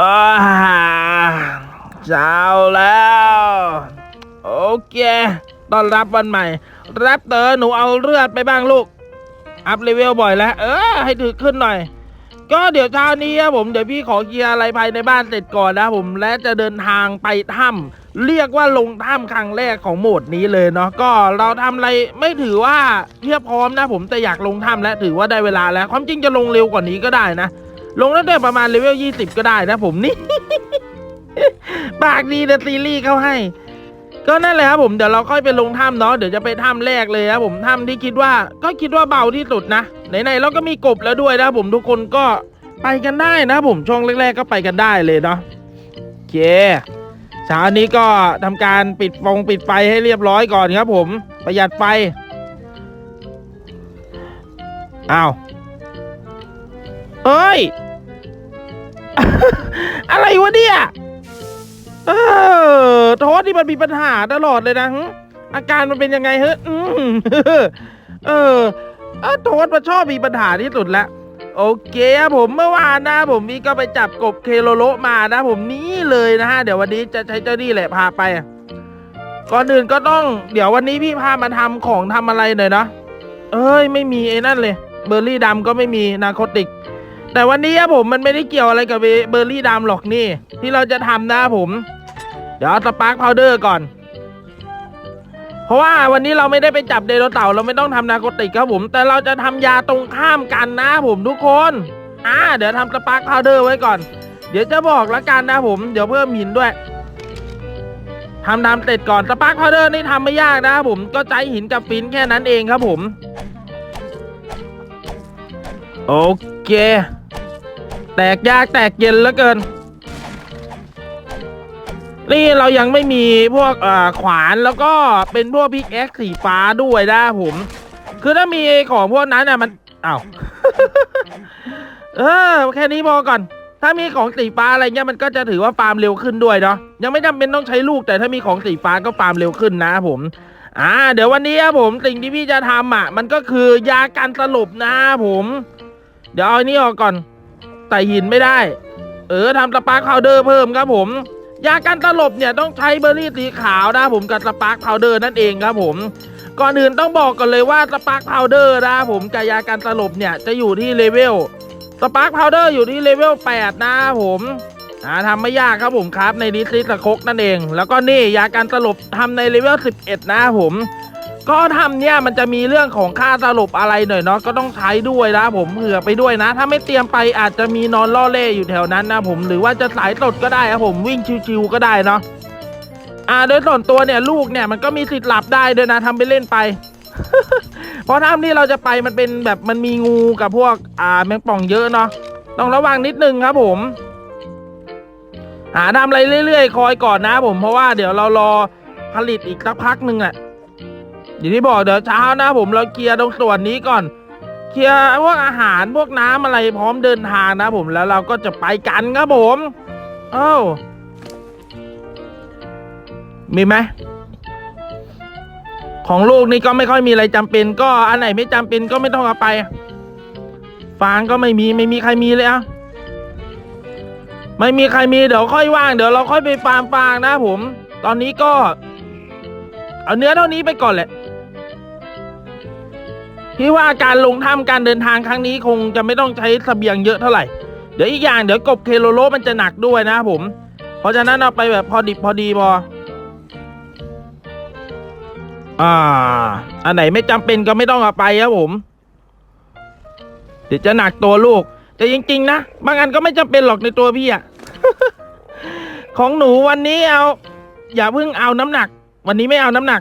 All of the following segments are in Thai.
อ่าเช้าแล้ว โอเคต้อนรับวันใหม่แรปเตอร์หนูเอาเลือดไปบ้างลูก อัพเลเวลบ่อยแล้ว เออ ให้ถือขึ้นหน่อย ก็เดี๋ยวเช้านี้ครับผม เดี๋ยวพี่ขอเคลียร์อะไรภายในบ้านเสร็จก่อนนะผม และจะเดินทางไปถ้ำเรียกว่าลงถ้ำครั้งแรกของโหมดนี้เลยเนาะ ก็เราทำอะไรไม่ถือว่าเพียบพร้อมนะผม แต่อยากลงถ้ำแล้วถือว่าได้เวลาแล้ว ความจริงจะลงเร็วกว่านี้ก็ได้นะ ลงตั้งแต่ประมาณเลเวล20 ก็ได้นะผมนี่ ปากดีแต่ซีรีส์เขาให้ ก็นั่นแหละครับผมเดี๋ยวเราค่อยไปลงถ้ำเนาะเดี๋ยวจะไปถ้ำแรกเลยครับผมถ้ำที่คิดว่าก็คิดว่าเบาที่สุดนะไหนๆเราก็มีกบแล้วด้วยนะผมทุกคนก็ไปกันได้นะผมช่วงแรกๆก็ไปกันได้เลยเนาะโอเคเช้านี้ก็ทำการปิดฟงปิดไฟให้เรียบร้อยก่อนครับผมประหยัดไฟอ้าวเอ้ย อะไรวะเนี่ย เออโทษที่มันมีปัญหาตลอดเลยนะหึอาการมันเป็นยังไงเฮ้ยอืมเออเออโทษมันชอบมีปัญหาที่สุดแล้วโอเคครับผมเมื่อวานนะผมมีก็ไปจับกบเคโลโลมานะผมนี่เลยนะฮะเดี๋ยววันนี้จะใช้เจ้านี่แหละพาไป ก่อนอื่นก็ต้อง เดี๋ยววันนี้พี่พามาทำของทำอะไรหน่อยนะ เอ้ย ไม่มีไอ้นั่นเลย เบอร์รี่ดำก็ไม่มีนาโคติก แต่วันนี้ครับผมมันไม่ได้เกี่ยวอะไรกับเบอร์รี่ดำหรอกนี่ ที่เราจะทำนะผม เดี๋ยวเอาสปาร์คพาวเดอร์ก่อน เพราะว่าวันนี้เราไม่ได้ไปจับเดโนเต่าเราไม่ต้องทำนาโคติกครับผม แต่เราจะทำยาตรงข้ามกันนะผมทุกคนอ่าเดี๋ยวทำสปาร์คพาวเดอร์ไว้ก่อน เดี๋ยวจะบอกละกันนะผม เดี๋ยวเพิ่มหินด้วยทำทำเสร็จก่อนสปาร์คพาวเดอร์นี่ทำไม่ยากนะผมก็ใจหินกับฟินแค่นั้นเองครับผม โอเค แตกยากแตกเย็นเหลือเกิน นี่เรายังไม่มีพวกขวานแล้วก็เป็นพวกพิกแอคสีฟ้าด้วยนะผม คือถ้ามีของพวกนั้นน่ะมันอ้าวเออแค่นี้พอก่อน ถ้ามีของสีฟ้าอะไรเงี้ยมันก็จะถือว่าฟาร์มเร็วขึ้นด้วยเนาะยังไม่จำเป็นต้องใช้ลูกแต่ถ้ามีของสีฟ้าก็ฟาร์มเร็วขึ้นนะผมอ่าเดี๋ยววันนี้ครับผมสิ่งที่พี่จะทำอะ มันก็คือยากันสลบนะผม เดี๋ยวเอาอันนี้ออกก่อน ใส่หินไม่ได้ เออทำสปาร์คพาวเดอร์เพิ่มครับผมยากันตลบเนี่ยต้องใช้เบอร์รี่สีขาวนะผมกับสปาร์คพาวเดอร์นั่นเองครับผมก่อนอื่นต้องบอกก่อนเลยว่าสปาร์คพาวเดอร์นะผมกับยากันตลบเนี่ยจะอยู่ที่เลเวลสปาร์คพาวเดอร์อยู่ที่เลเวล8นะผมอ่าทำไม่ยากครับผมครับในดิสซิสคกนั่นเอง แล้วก็นี่ยากันตลบทำในเลเวล11 นะผม ก็ทำเนี่ยมันจะมีเรื่องของค่าสลบอะไรหน่อยเนาะก็ต้องใช้ด้วยนะผมเผื่อไปด้วยนะ ถ้าไม่เตรียมไปอาจจะมีนอนล่อเล่อยู่แถวนั้นนะผมหรือว่าจะสายสดก็ได้ครับผมวิ่งชิวๆก็ได้เนาะอ่าโดยส่วนตัวเนี่ยลูกเนี่ยมันก็มีสิทธิ์หลับได้ด้วยนะทำไปเล่นไป เพราะถ้ำที่เราจะไปมันเป็นแบบมันมีงูกับพวกอ่าแมงป่องเยอะเนาะต้องระวังนิดนึงครับผม หาทำอะไรเรื่อยๆ คอยก่อนนะผมเพราะว่าเดี๋ยวเรารอผลิตอีกสักพักหนึ่งอะ อย่างที่บอกเดี๋ยวเช้านะผมเราเคลียร์ตรงส่วนนี้ก่อน เคลียร์พวกอาหารพวกน้ำอะไรพร้อมเดินทางนะผมแล้วเราก็จะไปกันครับผมเอ้ามีไหมของลูกนี่ก็ไม่ค่อยมีอะไรจำเป็น ก็อันไหนไม่จำเป็นก็ไม่ต้องเอาไป ฟางก็ไม่มีไม่มีใครมีเลยอะไม่มีใครมีเดี๋ยวค่อยว่างเดี๋ยวเราค่อยไปฟาร์มฟางนะผม ตอนนี้ก็ เอาเนื้อเท่านี้ไปก่อนแหละ พี่ว่าการลงถ้ำการเดินทางครั้งนี้คงจะไม่ต้องใช้เสบียงเยอะเท่าไหร่ เดี๋ยวอีกอย่างเดี๋ยวกบเคโลโลมันจะหนักด้วยนะผม เพราะฉะนั้นเอาไปแบบพอดิบพอดีพออ่า อันไหนไม่จำเป็นก็ไม่ต้องเอาไปครับผม เดี๋ยวจะหนักตัวลูก แต่จริงๆนะ บางอันก็ไม่จำเป็นหรอกในตัวพี่อะของหนูวันนี้เอา อย่าเพิ่งเอาน้ำหนัก วันนี้ไม่เอาน้ำหนัก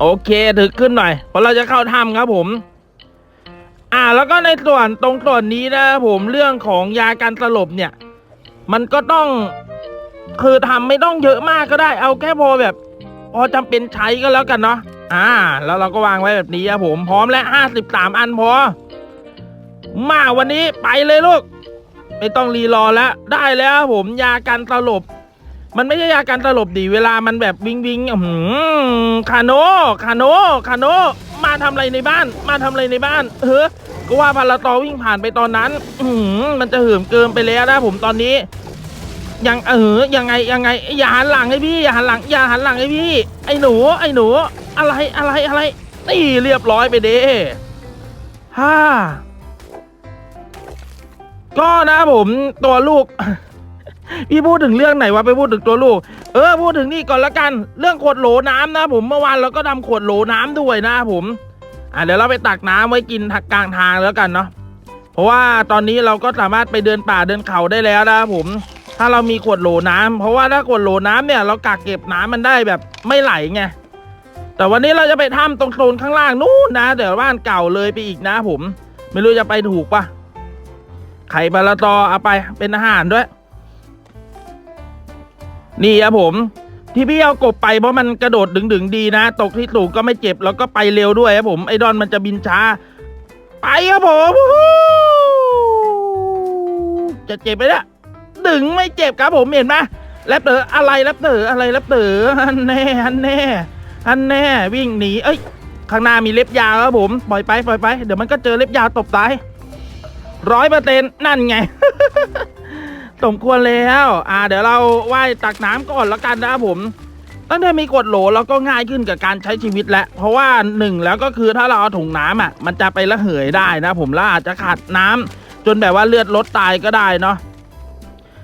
โอเคถึกขึ้นหน่อยเพราะเราจะเข้าถ้ำครับผม อ่าแล้วก็ในส่วนตรงส่วนนี้นะผมเรื่องของยาการสลบเนี่ย มันก็ต้องคือทำไม่ต้องเยอะมากก็ได้ เอาแค่พอแบบ พอจำเป็นใช้ก็แล้วกันเนาะอ่า แล้วเราก็วางไว้แบบนี้ครับผมพร้อมและห้าสิบสามอันพอ มาวันนี้ไปเลยลูก ไม่ต้องรีรอแล้ว ได้แล้วผมยากันสลบ มันไม่ใช่ยากันสลบดีเวลามันแบบวิงวิงอือหือคาโนคาโนคาโนมาทำอะไรในบ้าน มาทำอะไรในบ้านเฮ้อก็ว่าพาราตอวิ่งผ่านไปตอนนั้น อือหือมันจะเหิมเกินไปแล้วนะผมตอนนี้ ยังเออยังไงยังไงอย่าหันหลังให้พี่อย่าหันหลังอย่าหันหลังให้พี่ ไอ้หนู ไอ้หนู อะไรอะไรอะไรนี่เรียบร้อยไปเด้ฮ่าก็นะผมตัวลูก พี่พูดถึงเรื่องไหนวะไปพูดถึงตัวลูก เออพูดถึงนี่ก่อนละกัน เรื่องขวดโหลน้ำนะผมเมื่อวานเราก็ทำขวดโหลน้ำด้วยนะผมอะเดี๋ยวเราไปตักน้ำไว้กินกลางทางแล้วกันเนาะเพราะว่าตอนนี้เราก็สามารถไปเดินป่าเดินเขาได้แล้วนะผม ถ้าเรามีขวดโหลน้ำเพราะว่าถ้าขวดโหลน้ำเนี่ย เรากักเก็บน้ำมันได้แบบไม่ไหลไงแต่วันนี้เราจะไปถ้ำตรงโซนข้างล่างนู้นนะเดี๋ยวบ้านเก่าเลยไปอีกนะผม ไม่รู้จะไปถูกปะไข่ปลาตอเอาไปเป็นอาหารด้วย นี่ครับผม ที่พี่เอากบไปเพราะมันกระโดดดึงๆดีนะ ตกที่สูงก็ไม่เจ็บแล้วก็ไปเร็วด้วยครับผมไอ้ดอนมันจะบินช้า ไปครับผมจะเจ็บไหมเนี่ยดึงไม่เจ็บครับผมเห็นไหมแรปเตอร์อะไรแรปเตอร์อะไรแรปเตอร์อันแน่อันแน่อันแน่วิ่งหนีเอ้ยข้างหน้ามีเล็บยาวครับผมปล่อยไปปล่อยไป เดี๋ยวมันก็เจอเล็บยาวตบตายร้อยเปอร์เซ็นต์นั่นไง สมควรแล้ว อ่า เดี๋ยวเราว่ายตักน้ำก่อนแล้วกันนะครับผมตั้งแต่มีกดโหลเราก็ง่ายขึ้นกับการใช้ชีวิตแล้วเพราะว่าหนึ่งแล้วก็คือถ้าเราเอาถุงน้ำอะ มันจะไประเหยได้นะ ผมแล้วอาจจะขาดน้ำจนแบบว่าเลือดลดตายก็ได้เนาะ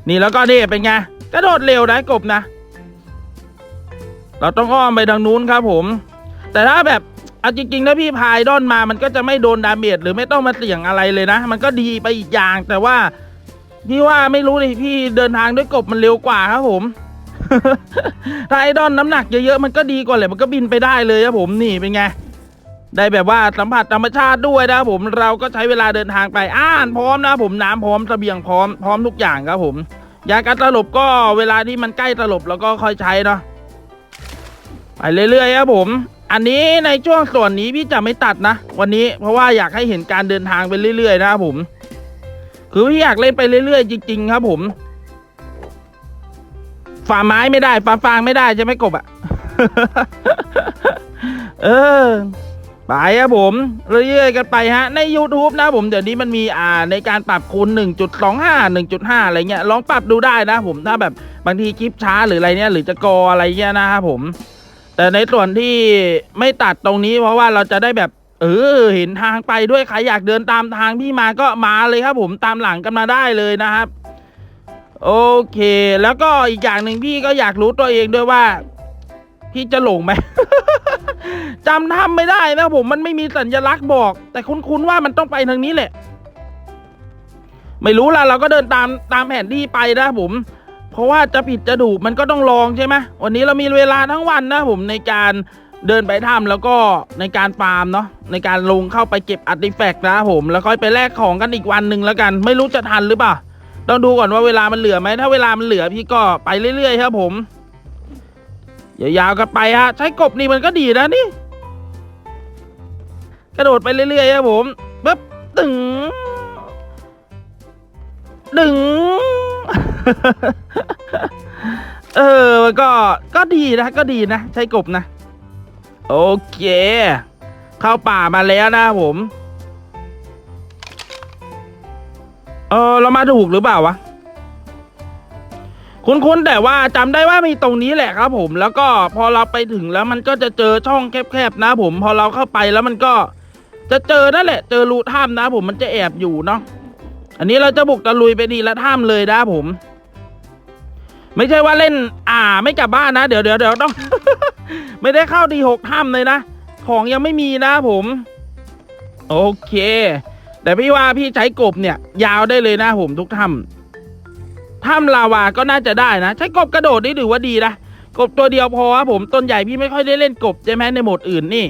นี่แล้วก็นี่เป็นไงกระโดดเร็วนะกบนะ เราต้องอ้อมไปทางนู้นครับผม แต่ถ้าแบบเอาจริงๆถ้าพี่พายด้อนมามันก็จะไม่โดนดาเมจหรือไม่ต้องมาเสี่ยงอะไรเลยนะ มันก็ดีไปอีกอย่างแต่ว่า พี่ว่าไม่รู้เลยพี่เดินทางด้วยกบมันเร็วกว่าครับผม ถ้าไอดอนน้ำหนักเยอะๆมันก็ดีกว่าเลยมันก็บินไปได้เลยครับผมนี่เป็นไงได้แบบว่าสัมผัสธรรมชาติด้วยนะครับผมเราก็ใช้เวลาเดินทางไปอ่านพร้อมนะผมน้ำพร้อมเสบียงพร้อมพร้อมทุกอย่างครับผมยาการตลบก็เวลาที่มันใกล้ตลบเราก็ค่อยใช้เนาะไปเรื่อยๆครับผม อันนี้ในช่วงส่วนนี้พี่จะไม่ตัดนะ วันนี้เพราะว่าอยากให้เห็นการเดินทางไปเรื่อยๆนะครับผม คือพี่อยากเล่นไปเรื่อยๆจริงๆครับผมฝ่าไม้ไม่ได้ฝ่าฟางไม่ได้ใช่ไหมกบอะเออไปครับผม เรื่อยๆกันไปฮะ ใน YouTube นะผมเดี๋ยวนี้มันมีอ่าในการปรับคูณ1.25 1.5 อะไรเงี้ยลองปรับดูได้นะผมถ้าแบบบางทีคลิปช้าหรืออะไรเนี้ยหรือจะกออะไรเงี้ยนะครับผม แต่ในส่วนที่ไม่ตัดตรงนี้เพราะว่าเราจะได้แบบ เออ เห็นทางไปด้วยใครอยากเดินตามทางพี่มาก็มาเลยครับ ผมตามหลังกันมาได้เลยนะครับ โอเค แล้วก็อีกอย่างหนึ่งพี่ก็อยากรู้ตัวเองด้วยว่า พี่จะหลงไหมจำทำไม่ได้นะผมมันไม่มีสัญลักษณ์บอก แต่คุ้นๆว่ามันต้องไปทางนี้แหละ ไม่รู้ละเราก็เดินตามตามแผนที่ไปนะผม เพราะว่าจะผิดจะถูกมันก็ต้องลองใช่ไหมวันนี้เรามีเวลาทั้งวันนะผมในการ เดินไปถ้ำแล้วก็ในการฟาร์มเนาะในการลงเข้าไปเก็บอาร์ติแฟกต์นะผม แล้วค่อยไปแลกของกันอีกวันหนึ่งแล้วกัน ไม่รู้จะทันหรือเปล่าต้องดูก่อนว่าเวลามันเหลือไหมถ้าเวลามันเหลือพี่ก็ไปเรื่อยๆครับผมยาวๆกันไปฮะใช้กบนี่มันก็ดีนะนี่ กระโดดไปเรื่อยๆครับผมปึ๊บตึงดึงเออก็ก็ดีนะก็ดีนะ ใช้กบนะ โอเค เข้าป่ามาแล้วนะผม เออเรามาถูกหรือเปล่าวะ คุ้นๆแต่ว่าจำได้ว่ามีตรงนี้แหละครับ ผม แล้วก็พอเราไปถึงแล้วมันก็จะเจอช่องแคบๆนะ ผม พอเราเข้าไปแล้วมันก็ จะเจอนั่นแหละ เจอรูถ้ำนะ ผมมันจะแอบอยู่เนาะ อันนี้เราจะบุกตะลุยไปดีละถ้ำเลยนะผม ไม่ใช่ว่าเล่น อ่า ไม่กลับบ้านนะ เดี๋ยวเดี๋ยวเดี๋ยวต้อง ไม่ได้เข้าดีหกถ้ำเลยนะ ของยังไม่มีนะผม โอเค แต่พี่ว่าพี่ใช้กบเนี่ย ยาวได้เลยนะผมทุกถ้ำถ้ำลาวาก็น่าจะได้นะ ใช้กบกระโดดนี่ถือว่าดีนะ กบตัวเดียวพอครับผมต้นใหญ่พี่ไม่ค่อยได้เล่นกบใช่ไหมในโหมดอื่นนี่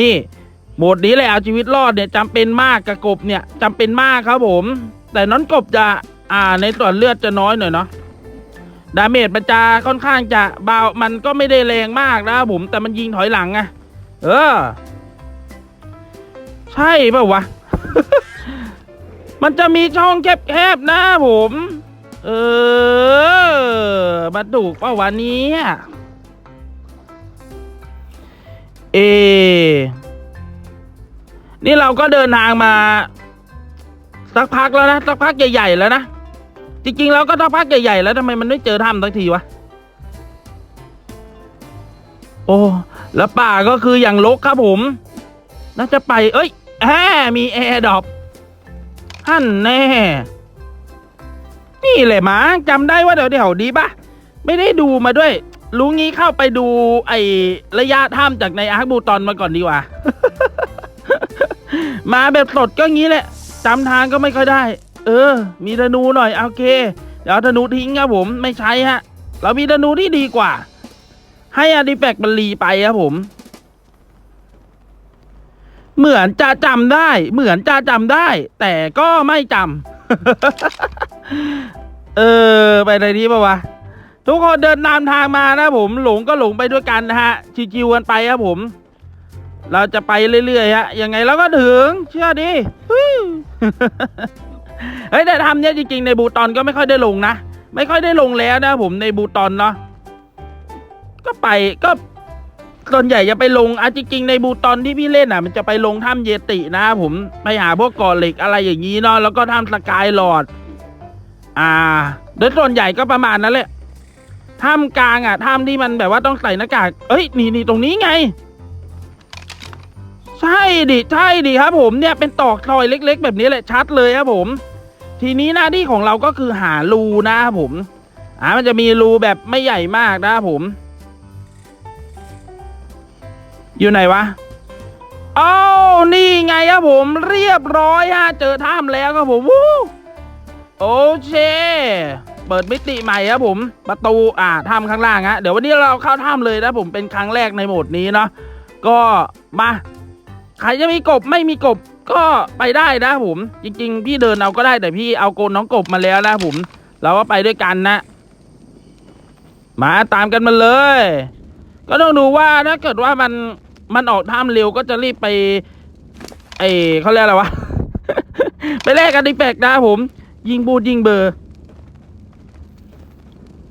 นี่โหมดนี้แหละเอาชีวิตรอดเนี่ยจำเป็นมากกับกบเนี่ยจำเป็นมากครับผม แต่น้อนกบจะอ่าในส่วนเลือดจะน้อยหน่อยเนาะ ดาเมจมันจะค่อนข้างจะเบา มันก็ไม่ได้แรงมากนะผม แต่มันยิงถอยหลังไงเออ ใช่ป่าวะ มันจะมีช่องแคบๆนะผม เออมาถูกป่าวะนี้เอ นี่เราก็เดินทางมา สักพักแล้วนะ สักพักใหญ่ๆแล้วนะ จริงๆเราก็สักพักใหญ่ๆแล้วทำไมมันไม่เจอถ้ำสักทีวะ โอ้แล้วป่าก็คืออย่างลกครับผม น่าจะไป เอ้ยแหมมีแอร์ดอปหั่นแน่ นี่แหละมั้งจำได้ว่าเดี๋ยวเดี๋ยวดีปะไม่ได้ดูมาด้วย รู้งี้เข้าไปดูไอ้ระยะถ้ำจากในอาร์คบูตอนมาก่อนดีกว่า มาแบบสดก็งี้แหละจำทางก็ไม่ค่อยได้ เออ มีธนูหน่อยโอเค เดี๋ยวธนูทิ้งครับผมไม่ใช้ฮะ เรามีธนูที่ดีกว่า ให้อาร์ติแฟกต์มันรีไปครับผม เหมือนจะจำได้ เหมือนจะจำได้ แต่ก็ไม่จำเออ ไปไหนดีปะวะทุกคนเดินตามทางมานะผม หลงก็หลงไปด้วยกันนะฮะชิวๆกันไปครับผม เราจะไปเรื่อยๆฮะยังไงเราก็ถึง เชื่อดิ เฮ้ยแต่ทำเนี้ยจริงๆในบูตอนก็ไม่ค่อยได้ลงนะ ไม่ค่อยได้ลงแล้วนะผมในบูตอนเนาะก็ไปก็ส่วนใหญ่จะไปลงอะจริงๆในบูตอนที่พี่เล่นอะ มันจะไปลงถ้ำเยตินะครับผมไปหาพวกก่อเหล็กอะไรอย่างนี้เนาะแล้วก็ถ้ำสกายหลอด อ่า โดยส่วนใหญ่ก็ประมาณนั้นแหละถ้ำกลางอะถ้ำที่มันแบบว่าต้องใส่หน้ากากเอ้ยนี่นี่ตรงนี้ไง ใช่ดิใช่ดิครับผมเนี่ยเป็นตอกซอยเล็ก ๆ แบบนี้แหละชัดเลยครับผม ทีนี้หน้าที่ของเราก็คือหารูนะครับผมอ่ามันจะมีรูแบบไม่ใหญ่มากนะครับผม อยู่ไหนวะอ้าวนี่ไงครับผมเรียบร้อยฮะเจอถ้ำแล้วครับผมวู้โอเคเปิดมิติใหม่ครับผม ประตูอ่าถ้ำข้างล่างฮะเดี๋ยววันนี้เราเข้าถ้ำเลยนะผมเป็นครั้งแรกในโหมดนี้เนาะก็มาใครจะมีกบไม่มีกบ ก็ไปได้นะผม จริง ๆ พี่เดินเอาก็ได้แต่พี่เอาโกนน้องกบมาแล้วนะผม เราก็ไปด้วยกันนะ มาตามกันมาเลย ก็ต้องดูว่าถ้าเกิดว่ามันมันออกถ้ำเร็วก็จะรีบไป ไอเขาเรียกอะไรวะ ไปแลกกันดิแปกนะผม ยิงบูดยิงเบอร์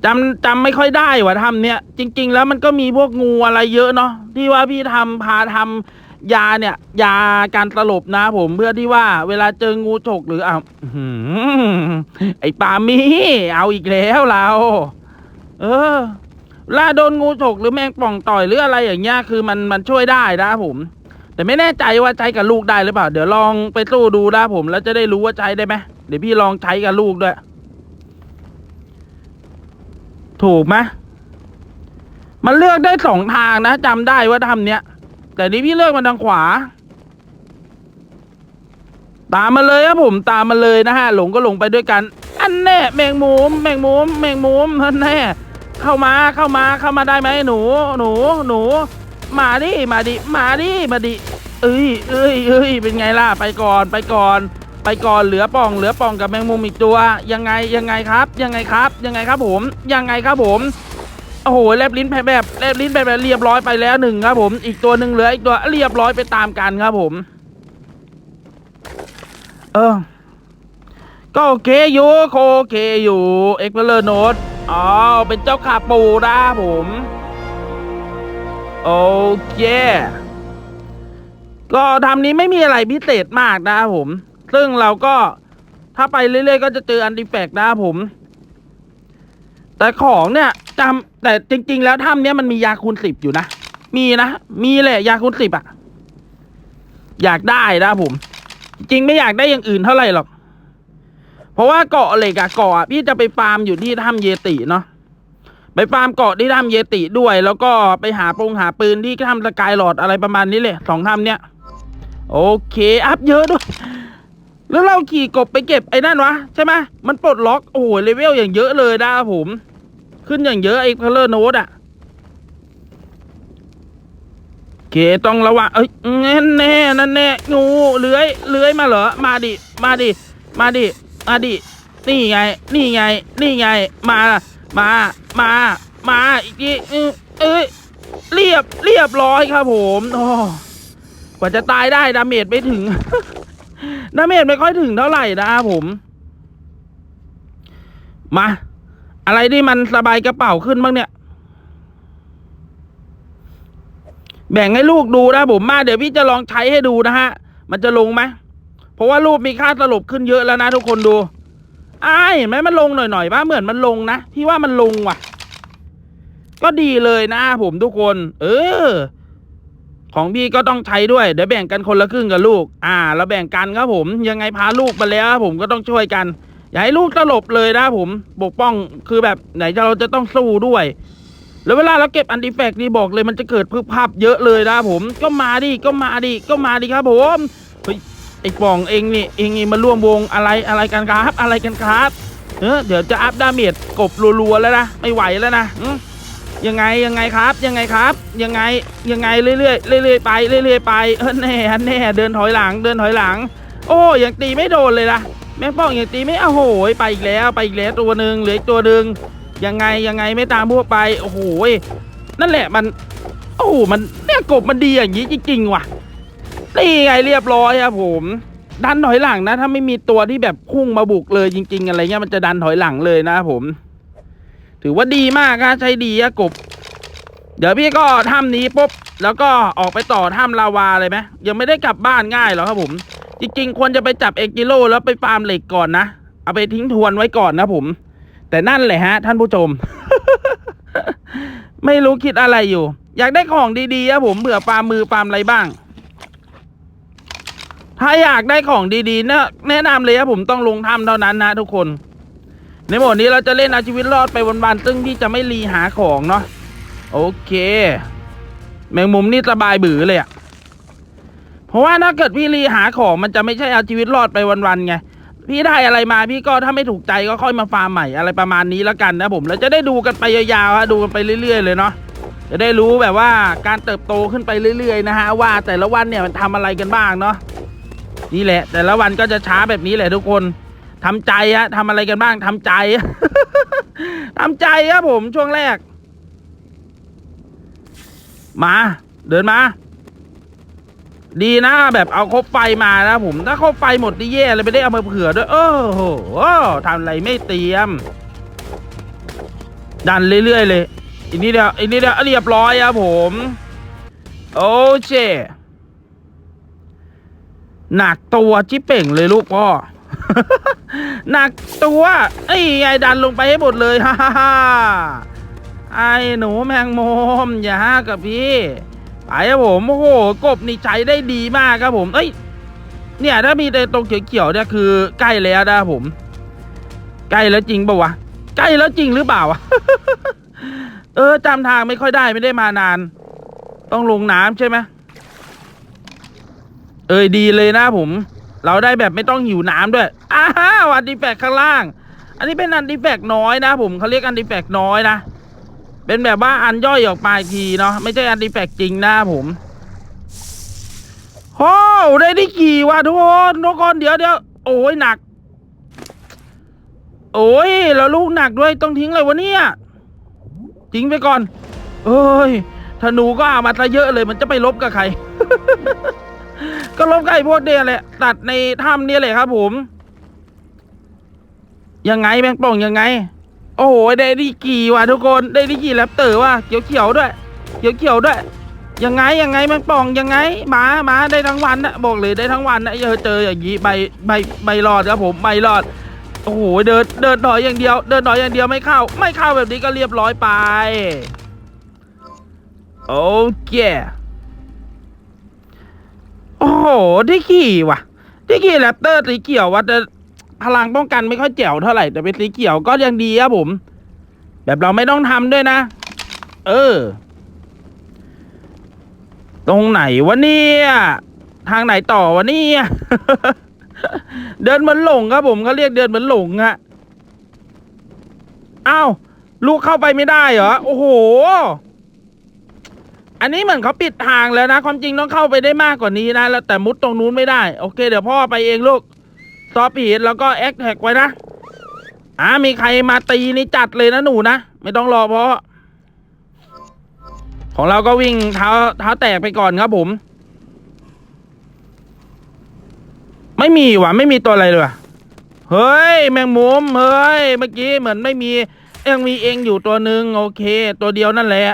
จำจำไม่ค่อยได้ว่ะทำเนี้ยจริง ๆ แล้วมันก็มีพวกงูอะไรเยอะเนาะที่ว่าพี่ทำพาทำ ยาเนี่ย ยาการสลบนะผมเพื่อที่ว่า เวลาเจองูฉกหรืออะอื้อหือไอปามีเอาอีกแล้วเรา เออเวลาโดนงูฉกหรือแมงป่องต่อยหรืออะไรอย่างเงี้ยคือมันมันช่วยได้นะผม แต่ไม่แน่ใจว่าใช้กับลูกได้หรือเปล่า เดี๋ยวลองไปสู้ดูนะผม แล้วจะได้รู้ว่าใช้ได้ไหมเดี๋ยวพี่ลองใช้กับลูกด้วย ถูกไหมมันเลือกได้สองทางนะจำได้ว่าทำเนี้ย แต่นี้พี่เลือกมาทางขวา ตามมาเลยครับผมตามมาเลยนะฮะหลงก็หลงไปด้วยกัน อันแน่แมงมุมแมงมุมแมงมุมอันแน่เข้ามาเข้ามาเข้ามาได้ไหมหนู หนูหนู มาดิมาดิมาดิมาดิเอ้ยเอ้ยเอ้ยเป็นไงล่ะไปก่อนไปก่อน ไปก่อนเหลือป่องเหลือป่องกับแมงมุมอีกตัว ยังไงยังไงครับ ยังไงครับ ยังไงครับผม ยังไงครับผม โอ้โหแลบลิ้นแบบแบบแลบลิ้นแบบแบบเรียบร้อยไปแล้วหนึ่งครับผมอีกตัวหนึ่งเหลืออีกตัวเรียบร้อยไปตามกันครับผม เออ ก็โอเคอยู่โอเคอยู่เอ็กเพลโนดอ๋อเป็นเจ้าขาปูนะผม โอเค ก็ทำนี้ไม่มีอะไรพิเศษมากนะครับผม ซึ่งเราก็ถ้าไปเรื่อยๆ ก็จะเจออันดิแฟกนะครับผม แต่ของเนี่ยจำแต่จริง ๆ แล้วถ้ำเนี้ยมันมียาคูณสิบอยู่นะ มีนะ มีแหละยาคูณสิบอะอยากได้นะผม จริงไม่อยากได้อย่างอื่นเท่าไหร่หรอก เพราะว่าเกาะเหล็กอะเกาะพี่จะไปฟาร์มอยู่ที่ถ้ำเยติเนาะไปฟาร์มเกาะที่ถ้ำเยติด้วย แล้วก็ไปหาปงหาปืนที่ถ้ำสกายหลอดอะไรประมาณนี้เลยสองถ้ำเนี้ยโอเค อัพเยอะด้วย แล้วเราขี่กบไปเก็บไอ้นั่นวะ ใช่ไหมมันปลดล็อก โอ้โหเลเวลอย่างเยอะเลยนะผม ขึ้นอย่างเยอะไอ้เพลเลอร์โนดอะเคต้องระวังเอ้ยแน่แน่นั่นแน่งูเลื้อยเลื้อยมาเหรอมาดิมาดิมาดิมาดินี่ไง นี่ไง นี่ไง มามามามาอีกทีเอ้ยเอ้ยเรียบเรียบร้อยครับผมโอ้กว่าจะตายได้ดาเมจไม่ถึงดาเมจไม่ค่อยถึงเท่าไหร่นะครับผม มา อะไรที่มันสบายกระเป๋าขึ้นบ้างเนี่ย แบ่งให้ลูกดูนะผมมาเดี๋ยวพี่จะลองใช้ให้ดูนะฮะ มันจะลงไหมเพราะว่ารูปมีค่าสลบขึ้นเยอะแล้วนะทุกคนดูอ้ายเห็นไหมมันลงหน่อยๆป่ะเหมือนมันลงนะพี่ว่ามันลงว่ะ ก็ดีเลยนะผมทุกคน เออ ของพี่ก็ต้องใช้ด้วยเดี๋ยวแบ่งกันคนละครึ่งกับลูก อ่าเราแบ่งกันครับผม ยังไงพาลูกมาแล้วผมก็ต้องช่วยกัน อย่าให้ลูกตลบเลยนะผมปกป้องคือแบบไหนจะเราจะต้องสู้ด้วย แล้วเวลาเราเก็บอันติแฟกต์นี่บอกเลยมันจะเกิดพึบภาพเยอะเลยนะผมก็มาดิก็มาดิก็มาดิครับผมเฮ้ยไอ้ปองเองนี่เองนี่มาร่วมวงอะไรอะไรกันครับ อะไรกันครับเออเดี๋ยวจะอัพดาเมจกบรัวๆแล้วนะไม่ไหวแล้วนะยังไงยังไงครับ ยังไงครับ ยังไงยังไงเรื่อยๆเรื่อยๆไปเรื่อยๆไปเออแน่แน่เดินถอยหลังเดินถอยหลัง โอ้ยังตีไม่โดนเลยนะ แม่งป้องยังตีไม่โอ้โหไปอีกแล้วไปอีกแล้วตัวหนึ่งเหลืออีกตัวหนึ่งยังไงยังไงไม่ตามพวกไปโอ้โหนั่นแหละมัน โอ้โหมันเนี่ยกบมันดีอย่างนี้จริงๆว่ะนี่ไงเรียบร้อยครับผมดันถอยหลังนะ ถ้าไม่มีตัวที่แบบพุ่งมาบุกเลยจริง ๆ อะไรเงี้ยมันจะดันถอยหลังเลยนะผม ถือว่าดีมากนะใช้ดีอะกบ เดี๋ยวพี่ก็ถ้ำนี้ปุ๊บแล้วก็ออกไปต่อถ้ำลาวาเลยไหมยังไม่ได้กลับบ้านง่ายหรอกครับผม จริงๆควรจะไปจับเอกิโลแล้วไปฟาร์มเหล็กก่อนนะ เอาไปทิ้งทวนไว้ก่อนนะผม แต่นั่นแหละฮะ ท่านผู้ชม ไม่รู้คิดอะไรอยู่ อยากได้ของดีๆครับผมเผื่อฟาร์มมือฟาร์มอะไรบ้าง ถ้าอยากได้ของดีๆเนี่ยแนะนำเลยครับผมต้องลงถ้ำเท่านั้นนะทุกคน ในโหมดนี้เราจะเล่นเอาชีวิตรอดไปวันๆซึ่งที่จะไม่รีหาของเนาะโอเค แมงมุมนี่สบายบือเลยอะ เพราะว่าถ้าเกิดพี่รีหาของมันจะไม่ใช่เอาชีวิตรอดไปวันๆไงพี่ได้อะไรมาพี่ก็ถ้าไม่ถูกใจก็ค่อยมาฟาร์มใหม่อะไรประมาณนี้แล้วกันนะผมแล้วจะได้ดูกันไปยาวๆฮะดูกันไปเรื่อย ๆ เลยเนาะจะได้รู้แบบว่าการเติบโตขึ้นไปเรื่อยๆนะฮะว่าแต่ละวันเนี่ยมันทำอะไรกันบ้างเนาะนี่แหละ แต่ละวันก็จะช้าแบบนี้แหละทุกคนทำใจฮะทำอะไรกันบ้างทำใจทำใจครับผมช่วงแรก มา เดินมา ดีนะแบบเอาครบไฟมานะผมถ้าครบไฟหมดนี่แย่เลยไม่ได้เอามาเผื่อด้วยเออโหทำอะไรไม่เตรียม ดันเรื่อยๆเลยอีกนิดเดียวอีกนิดเดียวเรียบร้อยครับผม โอเคหนักตัวจิเป่งเลยลูกพ่อหนักตัวไอ้ไงดันลงไปให้หมดเลยฮ่าฮ่าฮ่าไอ้หนูแมงมุมอย่าห้ากับพี่ ไปครับผมโอ้โหกบนี่ใช้ได้ดีมากครับผมเอ้ยเนี่ยถ้ามีแต่ตรงเขียวๆเนี่ยคือใกล้แล้วนะผม ใกล้แล้วจริงปะวะใกล้แล้วจริงหรือเปล่าวะเออจำทางไม่ค่อยได้ไม่ได้มานาน ต้องลงน้ำใช่ไหมเอยดีเลยนะผม เราได้แบบไม่ต้องหิวน้ำด้วยอ้าวอันดิแฟกข้างล่าง อันนี้เป็นอันดิแฟกน้อยนะผมเขาเรียกอันดิแฟกน้อยนะ เป็นแบบว่าอันย่อยออกมาอีกทีเนาะไม่ใช่อันดิแฟกจริงนะผมโอ้ได้ที่ขี่ว่ะทุกคนทุกคนเดี๋ยวเดี๋ยวโอ้ยหนัก โอ้ยแล้วลูกหนักด้วยต้องทิ้งเลยวะเนี่ยทิ้งไปก่อน เอ้ยธนูก็เอามาซะเยอะเลยมันจะไปลบกับใคร ก็ลบกับไอ้พวกเดียแหละ ตัดในถ้ำเนี่ยแหละครับผม ยังไงแมงป่องยังไง โอ้โหได้ดีกี่ว่ะทุกคนได้ดีกี่แรปเตอร์ว่ะเขียวเขียวด้วย เขียวเขียวด้วยยังไงยังไงแมงป่องยังไงหมาหมาได้ทั้งวันนะบอกเลยได้ทั้งวันนะเจอเจออย่างนี้ใบใบใบรอดครับผมใบรอดโอ้โหเดินเดินถอยอย่างเดียว เดินถอยอย่างเดียวไม่เข้า ไม่เข้าแบบนี้ก็เรียบร้อยไปโอเคโอ้โหได้ขี่ว่ะได้ขี่แรปเตอร์สีเขียวว่ะ พลังป้องกันไม่ค่อยแจ๋วเท่าไหร่แต่เป็นสีเขียวก็ยังดีครับผม แบบเราไม่ต้องทำด้วยนะ เออ ตรงไหนวะเนี่ยทางไหนต่อวะเนี่ยเดินเหมือนหลงครับผมเขาเรียกเดินเหมือนหลงฮะอ้าวลูกเข้าไปไม่ได้เหรอโอ้โห อันนี้เหมือนเขาปิดทางแล้วนะ ความจริงต้องเข้าไปได้มากกว่านี้นะแล้วแต่มุดตรงนู้นไม่ได้ โอเค เดี๋ยวพ่อไปเองลูก ซอปีดแล้วก็แอคแท็กไว้นะอ่ามีใครมาตีนี่จัดเลยนะหนูนะ ไม่ต้องรอเพราะ ของเราก็วิ่งเท้าเท้าแตกไปก่อนครับผม ไม่มีว่ะ ไม่มีตัวอะไรเลยว่ะเฮ้ย แมงมุมเฮ้ย เมื่อกี้เหมือนไม่มียังมีเองอยู่ตัวหนึ่งโอเค ตัวเดียวนั่นแหละ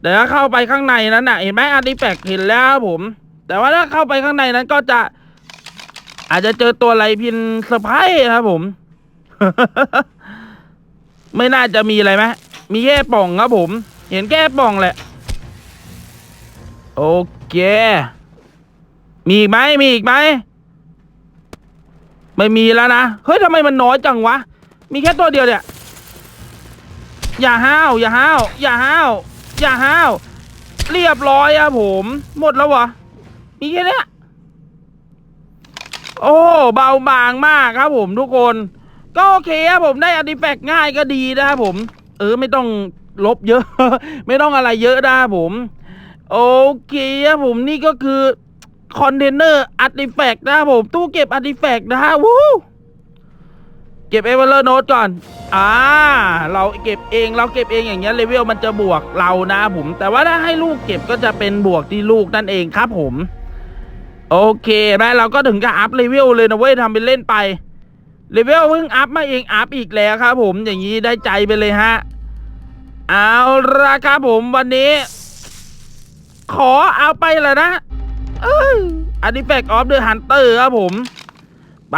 เดี๋ยวเข้าไปข้างในนั้นน่ะเห็นไหมอาร์ติแฟกต์เห็นแล้วครับผม แต่ว่าถ้าเข้าไปข้างในนั้นก็จะ อาจจะเจอตัวอะไรพินเซอร์ไพรส์ครับผม ไม่น่าจะมีอะไรไหมมีแค่ป่องครับผม เห็นแค่ป่องแหละ โอเค มีอีกไหมมีอีกไหมไม่มีแล้วนะ เฮ้ยทำไมมันน้อยจังวะ มีแค่ตัวเดียวเนี่ยอย่าห้าว อย่าห้าว อย่าห้าว อย่าห้าว เรียบร้อยอะผม หมดแล้ววะมีแค่เนี้ย โอ้เบาบางมากครับผมทุกคน ก็โอเคครับผมได้อาร์ติแฟกต์ง่ายก็ดีนะครับผม เออไม่ต้องลบเยอะ ไม่ต้องอะไรเยอะนะครับผม โอเคครับผมนี่ก็คือคอนเทนเนอร์อาร์ติแฟกต์นะครับผม ตู้เก็บอาร์ติแฟกต์นะฮะวู้เก็บเอเวอร์โนตก่อน อ่า เราเก็บเอง เราเก็บเองอย่างเงี้ยเลเวลมันจะบวกเรานะครับผม แต่ว่าถ้าให้ลูกเก็บก็จะเป็นบวกที่ลูกนั่นเองครับผม โอเคแม่เราก็ถึงกับอัพเลเวลเลยนะเว้ยทำเป็นเล่นไปเลเวลเพิ่งอัพมาเองอัพอีกแล้วครับผมอย่างนี้ได้ใจไปเลยฮะ เอาละครับผมวันนี้ ขอเอาไปเลยนะเอ้ยอันนี้แฟกออฟเดอะฮันเตอร์ครับผม ไป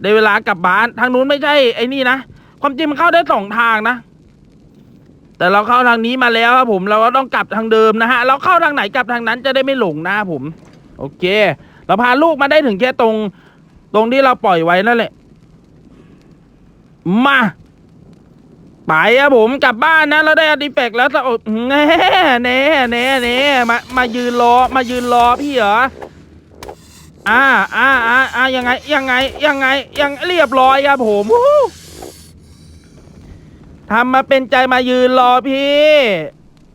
ได้เวลากลับบ้านทางนู้นไม่ใช่ไอ้นี่นะ ความจริงมันเข้าได้สองทางนะ แต่เราเข้าทางนี้มาแล้วครับผม เราก็ต้องกลับทางเดิมนะฮะ เราเข้าทางไหนกลับทางนั้นจะได้ไม่หลงนะครับผม โอเค เราพาลูกมาได้ถึงแค่ตรง ตรงที่เราปล่อยไว้นั่นแหละ มาไปครับผมกลับบ้านนะเราได้อาร์ติแฟกแล้วสะอดแน่แน่แน่แน่มามายืนรอมายืนรอพี่เหรออ่าอ่าอ่าอ่ายังไง ยังไง ยังไง ยังเรียบร้อยครับผมทำมาเป็นใจมายืนรอพี่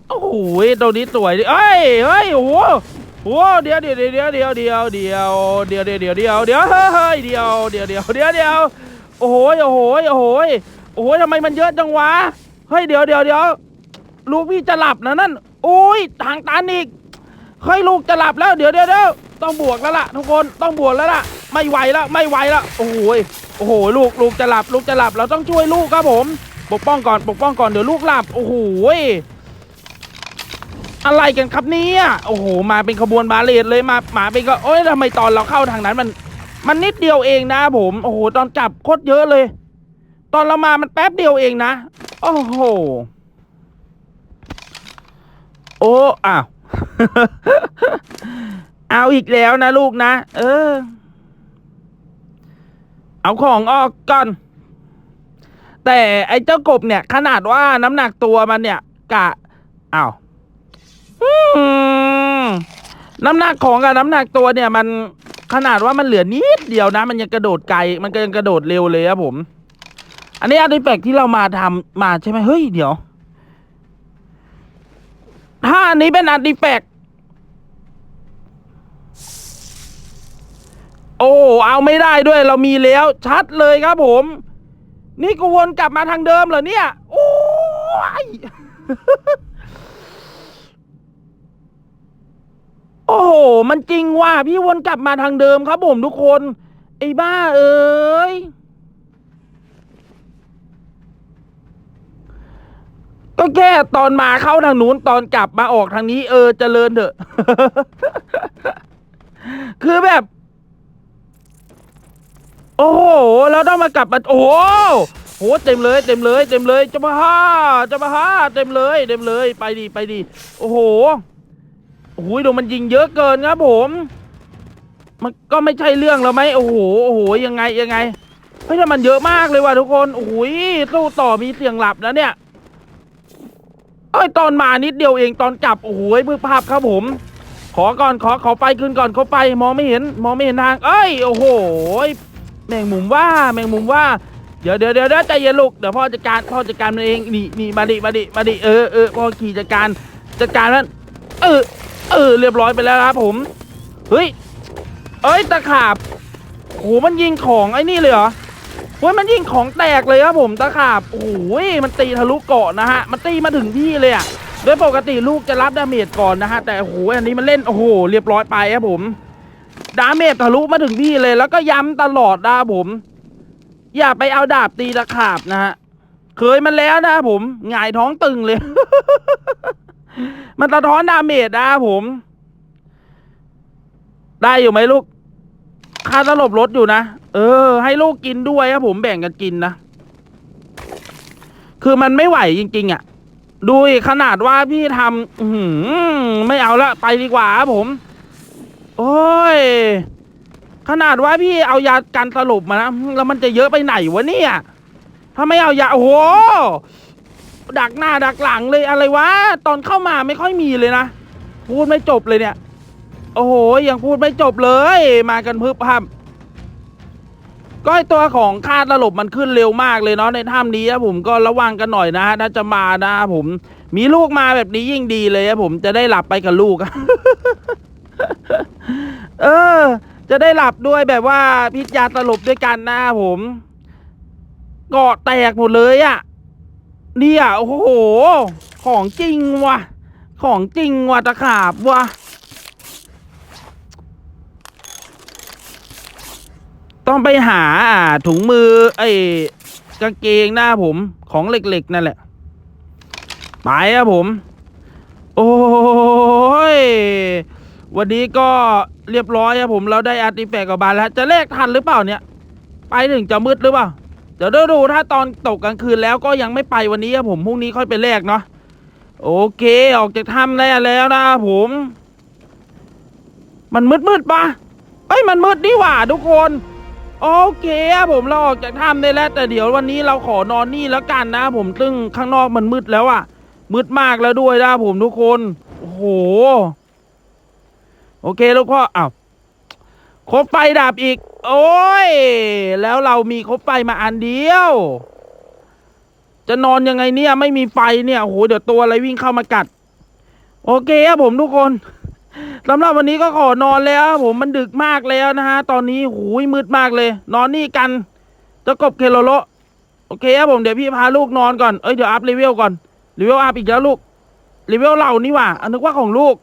โอ้โหตรงนี้สวยดิเอ้ยเฮ้ยโอ้โห โอ้โหเดี๋ยวเดี๋ยวเดี๋ยวเดี๋ยวเดี๋ยวเดี๋ยวเดี๋ยวเดี๋ยวเดี๋ยวเดี๋ยวเดี๋ยวเฮ้ยเดี๋ยวเดี๋ยวเดี๋ยวเดี๋ยวเดี๋ยวโอ้โหโอ้โหโอ้โหโอ้โหทำไมมันเยอะจังวะเฮ้ยเดี๋ยวเดี๋ยวเดี๋ยวลูกพี่จะหลับนะนั่นโอ้ยทางตันอีกเฮ้ยลูกจะหลับแล้วเดี๋ยวเดี๋ยวเดี๋ยวต้องบวกแล้วล่ะทุกคนต้องบวกแล้วล่ะ ไม่ไหวแล้วไม่ไหวแล้วโอ้โหโอ้โหลูกลูกจะหลับลูกจะหลับเราต้องช่วยลูกครับผม ปกป้องก่อนปกป้องก่อนเดี๋ยวลูกหลับโอ้โห อะไรกันครับเนี่ยโอ้โหมาเป็นขบวนบาเลตเลยมามาเป็นก็โอ้ยทำไมตอนเราเข้าทางนั้นมัน มันนิดเดียวเองนะผมโอ้โหตอนจับโคตรเยอะเลย ตอนเรามามันแป๊บเดียวเองนะโอ้โหโอ้อ้าวเอาอีกแล้วนะลูกนะ เออ เอาของออกก่อน แต่ไอ้เจ้ากบเนี่ย ขนาดว่าน้ำหนักตัวมันเนี่ย กะอ้าว น้ำหนักของกับน้ำหนักตัวเนี่ย มันขนาดว่ามันเหลือนิดเดียวนะ มันยังกระโดดไกล มันก็ยังกระโดดเร็วเลยครับผม อันนี้อาร์ติแฟกที่เรามาทำมาใช่ไหมเฮ้ยเดี๋ยว ถ้าอันนี้เป็นอาร์ติแฟกโอ้เอาไม่ได้ด้วยเรามีแล้วชัดเลยครับผม นี่กูวนกลับมาทางเดิมเหรอเนี่ย โอ้ย โอ้โห มันจริงว่ะพี่วนกลับมาทางเดิมครับผมทุกคน ไอ้บ้าเอ้ย ก็แค่ตอนมาเข้าทางนู้นตอนกลับมาออกทางนี้ เออเจริญเถอะ คือแบบ โอ้โห เราต้องมากลับมาโอ้โหโหเต็มเลยเต็มเลย เต็มเลยจะมาฮ่าจะมาฮ่าเต็มเลย เต็มเลย ไปดีไปดี โอ้โห โอ้โหดูมันยิงเยอะเกินครับผม มันก็ไม่ใช่เรื่องแล้วไหมโอ้โหโอ้โหยังไงยังไงเฮ้ยแต่มันเยอะมากเลยว่ะทุกคนโอ้โหสู้ต่อมีเสียงหลับนะเนี่ยเอ้ยตอนมานิดเดียวเองตอนกลับโอ้โหมือภาพครับผม ขอก่อนขอขอไฟขึ้นก่อนขอไฟมองไม่เห็น มองไม่เห็นทาง เอ้ยโอ้โหแมงมุมว่าแมงมุมว่าเดี๋ยวเดี๋ยวเดี๋ยวใจเย็นลูกเดี๋ยวพ่อจัดการพ่อจัดการมันเองนี่นี่มาดิมาดิมาดิเออเออพ่อขี่จัดการจัดการมันเออ เออเรียบร้อยไปแล้วครับผม เฮ้ย เอ้ยตะขาบโหมันยิงของไอ้นี่เลยเหรอเฮ้ยมันยิงของแตกเลยครับผมตะขาบโอ้โหมันตีทะลุเกาะนะฮะ มันตีมาถึงที่เลยอะโดยปกติลูกจะรับดาเมจก่อนนะฮะแต่โอ้โหอันนี้มันเล่นโอ้โหเรียบร้อยไปครับผมดาเมจทะลุมาถึงพี่เลย แล้วก็ย้ำตลอดนะผม อย่าไปเอาดาบตีตะขาบนะฮะเคยมันแล้วนะผมหงายท้องตึงเลย มันสะท้อนดาเมจนะผม ได้อยู่ไหมลูก ค่าสลบลดอยู่นะ เออ ให้ลูกกินด้วยครับผมแบ่งกันกินนะ คือมันไม่ไหวจริง ๆอะ ดูขนาดว่าพี่ทำหือไม่เอาละไปดีกว่าครับผม โอ้ย ขนาดว่าพี่เอายากันสลบมานะ แล้วมันจะเยอะไปไหนวะเนี่ย ถ้าไม่เอายา โอ้โห ดักหน้าดักหลังเลยอะไรวะตอนเข้ามาไม่ค่อยมีเลยนะ พูดไม่จบเลยเนี่ย โอ้โหยังพูดไม่จบเลย มากันพึบพับก็ไอตัวของคาดระลบมันขึ้นเร็วมากเลยเนาะในถ้ำนี้นะผมก็ระวังกันหน่อยนะฮะถ้าจะมานะผมมีลูกมาแบบนี้ยิ่งดีเลยนะผมจะได้หลับไปกับลูก เออ จะได้หลับด้วยแบบว่าพิษยาสลบด้วยกันนะผมเกาะแตกหมดเลยอะ่ะ เนี่ยโอ้โห ของจริงว่ะ ของจริงว่ะตะขาบว่ะ ต้องไปหาอ่าถุงมือ ไอ้กางเกงหน้าผมของเหล็กๆนั่นแหละ ไปครับผม โอ้ย วันนี้ก็เรียบร้อยครับผม เราได้อาร์ติแฟกต์กับบานแล้ว จะเลขทันหรือเปล่าเนี่ย ไปถึงจะมืดหรือเปล่า เดี๋ยวดูถ้าตอนตกกลางคืนแล้วก็ยังไม่ไปวันนี้ครับผมพรุ่งนี้ค่อยไปแลกเนาะโอเคออกจากถ้ำได้แล้วนะผม มันมืดมืดปะเอ้ยมันมืดนี่หว่าทุกคนโอเคครับผมเราออกจากถ้ำได้แล้ว แต่เดี๋ยววันนี้เราขอนอนนี่แล้วกันนะ ผมซึ่งข้างนอกมันมืดแล้วอะมืดมากแล้วด้วยนะผมทุกคนโอ้โหโอเคลูกพ่ออ้าวคบไฟดับอีก โอ้ย แล้วเรามีคบไฟมาอันเดียว จะนอนยังไงเนี่ย ไม่มีไฟเนี่ยโอ้โหเดี๋ยวตัวอะไรวิ่งเข้ามากัด โอเคครับผมทุกคนสำหรับวันนี้ก็ขอนอนแล้วผมมันดึกมากแล้วนะฮะ ตอนนี้หูยมืดมากเลย นอนนี่กันจะกบเคโลโลโอเคครับผมเดี๋ยวพี่พาลูกนอนก่อน เอ้ยเดี๋ยวอัพเลเวลก่อนเลเวลอัพอีกแล้วลูกเลเวลเรานี่ว่าอันนึกว่าของลูก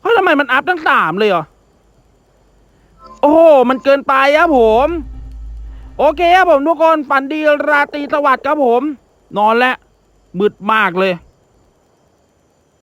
เฮ้ยทำไมมันอัพตั้งสามเลยเหรอ โอ้โหมันเกินไปครับผม โอเคครับผมทุกคนฝันดีราตรีสวัสดิ์ครับผม นอนแล้วมืดมากเลย